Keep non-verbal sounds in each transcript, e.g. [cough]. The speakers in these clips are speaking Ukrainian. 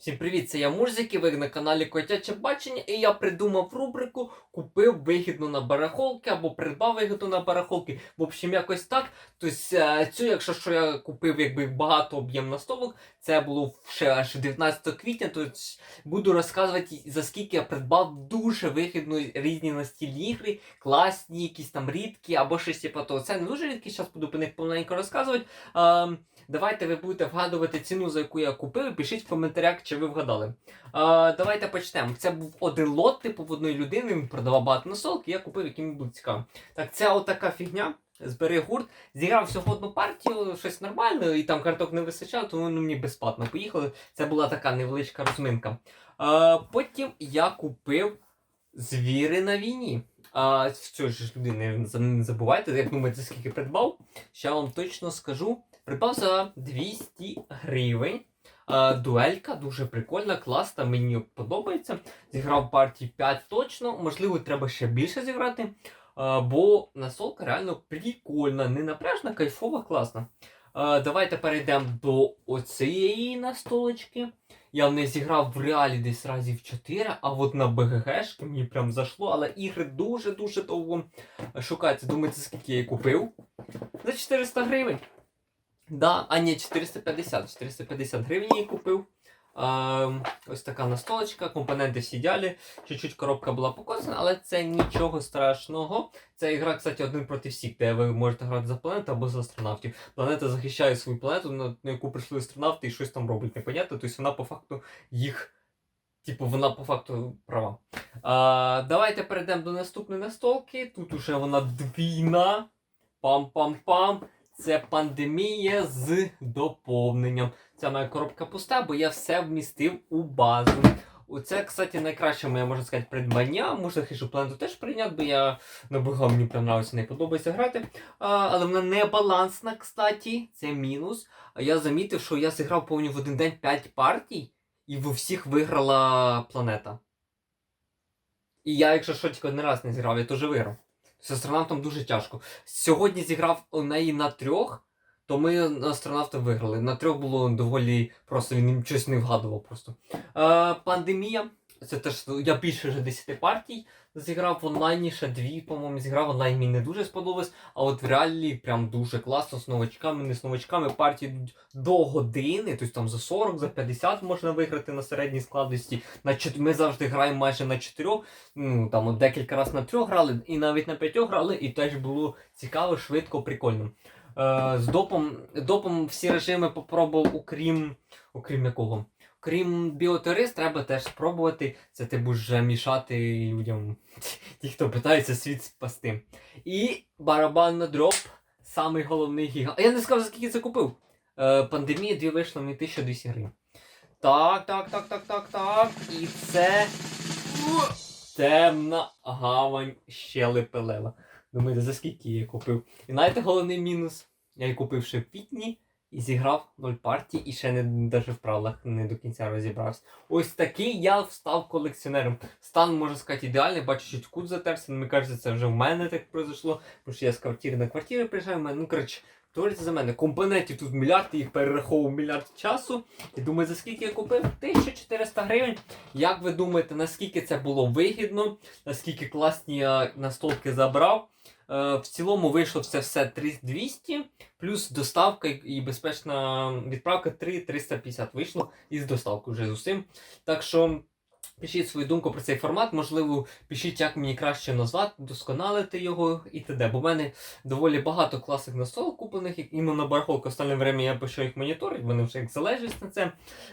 Всім привіт, це я Мурзик, і ви на каналі Котяче Бачення, і я придумав рубрику Купив вигідно на барахолки або придбав вигідно на барахолки. В общем, якось так. Тобто цю, якщо що я купив якби багато об'єм настолок, це було ще аж 19 квітня, то буду розказувати за скільки я придбав дуже вигідно різні настільні ігри, класні, якісь там рідкі або щось типу того. Це не дуже рідкі, зараз буду про них повненько розказувати. Давайте ви будете вгадувати ціну, за яку я купив, пишіть в коментарях, чи ви вгадали. А, давайте почнемо. Це був один лот, типу в одної людини, він продавав багато насолок, і я купив, який мені був цікавий. Так, це отака фігня. Збери гурт, зіграв всього одну партію, щось нормальне, і там карток не вистачало, тому ну, мені безплатно поїхали. Це була така невеличка розминка. А, потім я купив звіри на війні. А все ж люди не забувайте, як думаєте, скільки придбав. Ще вам точно скажу. Придбав за 200 гривень. А, дуелька дуже прикольна, класна, мені подобається. Зіграв партії 5 точно, можливо, треба ще більше зіграти. А, бо насолка реально прикольна, не напряжна, кайфова, класна. А, давайте перейдемо до оцієї настолочки. Я в неї зіграв в реалі десь разів 4, а от на БГГшки мені прям зашло, але ігри дуже-дуже довго шукаються. Думаєте, скільки я її купив? За 400 гривень. Да, а ні, 450. 450 гривень її купив. А, ось така настолочка, компоненти всі ідеалі. Чуть-чуть коробка була покосана, але це нічого страшного. Це ігра, кстати, один проти всіх, де ви можете грати за планету або за астронавтів. Планета захищає свою планету, на, яку прийшли астронавти і щось там робить, непонятно. Тобто вона по факту їх. Типу, вона по факту права. А, давайте перейдемо до наступної настолки. Тут уже вона двійна. Пам-пам-пам. Це пандемія з доповненням. Ця моя коробка пуста, бо я все вмістив у базу. Оце, кстати, найкраще моє, можна сказати, придбання. Можна хижу планету теж прийняти, бо я набагато мені прям не подобається грати. А, але вона не балансна, кстати, це мінус. Я замітив, що я зіграв повністю в один день 5 партій, і в усіх виграла планета. І я, якщо що, тільки один раз не зіграв, я теж виграв. З астронавтом дуже тяжко. Сьогодні зіграв у неї на трьох, то ми астронавта виграли. На трьох було доволі просто, він щось не вгадував просто. Е, пандемія. Це теж я більше вже 10 партій зіграв в онлайні, ще дві, по-моєму, зіграв. Онлайн мені не дуже сподобалось, а от в реалі прям дуже класно з новачками, не з новачками. Партії йдуть до години, тобто там за 40, за 50 можна виграти на середній складності. На чот... Ми завжди граємо майже на 4, ну там от декілька разів на 3 грали, і навіть на 5 грали, і теж було цікаво, швидко, прикольно. Е, з допом, допом всі режими попробував, окрім, окрім якого. Крім біотерист, треба теж спробувати. Це ти будеш мішати людям, ті, хто питається світ спасти. І барабан на дроп, самий головний гіга. А я не сказав, за скільки це купив. Е, пандемія 2 вийшла мені 1200 гривень. Так, так, так, так, так, так. І це. Темна гавань щелепелева. Думаєте, за скільки я купив? І знаєте, головний мінус. Я її купив ще в квітні і зіграв 0 партій, і ще не навіть в правилах не до кінця розібрався. Ось такий я став колекціонером. Стан, можна сказати, ідеальний, бачу, що кут затерся, мені кажеться, це вже в мене так произошло, тому що я з квартири на квартиру приїжджаю, мене, ну коротше, твориться за мене. Компонентів тут мільярд, їх перераховував мільярд часу. І думаю, за скільки я купив? 1400 гривень. Як ви думаєте, наскільки це було вигідно, наскільки класні я настолки забрав? Е, В цілому вийшло це все 3200, плюс доставка і безпечна відправка 3350 вийшло із доставкою вже з усім. Так що пишіть свою думку про цей формат, можливо, пишіть, як мені краще назвати, досконалити його і т.д. Бо в мене доволі багато класних настолок куплених, іменно на барахолку останнє время я почав їх моніторити, мене вже як залежність на це.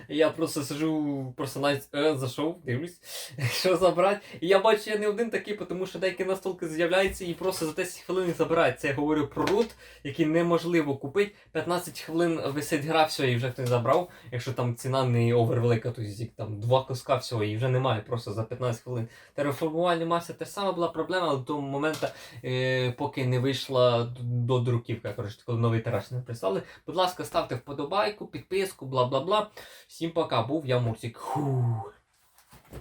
Я просто сижу, просто навіть е, зайшов, дивлюсь, [laughs] що забрати. І я бачу, я не один такий, тому що деякі настолки з'являються і просто за 10 хвилин забирають. Це я говорю про рут, який неможливо купити. 15 хвилин висить гра, все, і вже хтось забрав. Якщо там ціна не овервелика, то є там два куска всього, і вже немає просто за 15 хвилин. Тереформувальні маси теж сама була проблема, але до моменту, е, поки не вийшла до, друківка, коротше, коли новий тираж не прислали. Будь ласка, ставте вподобайку, підписку, бла бла бла. Всім пока, був я Мурсик. Фух.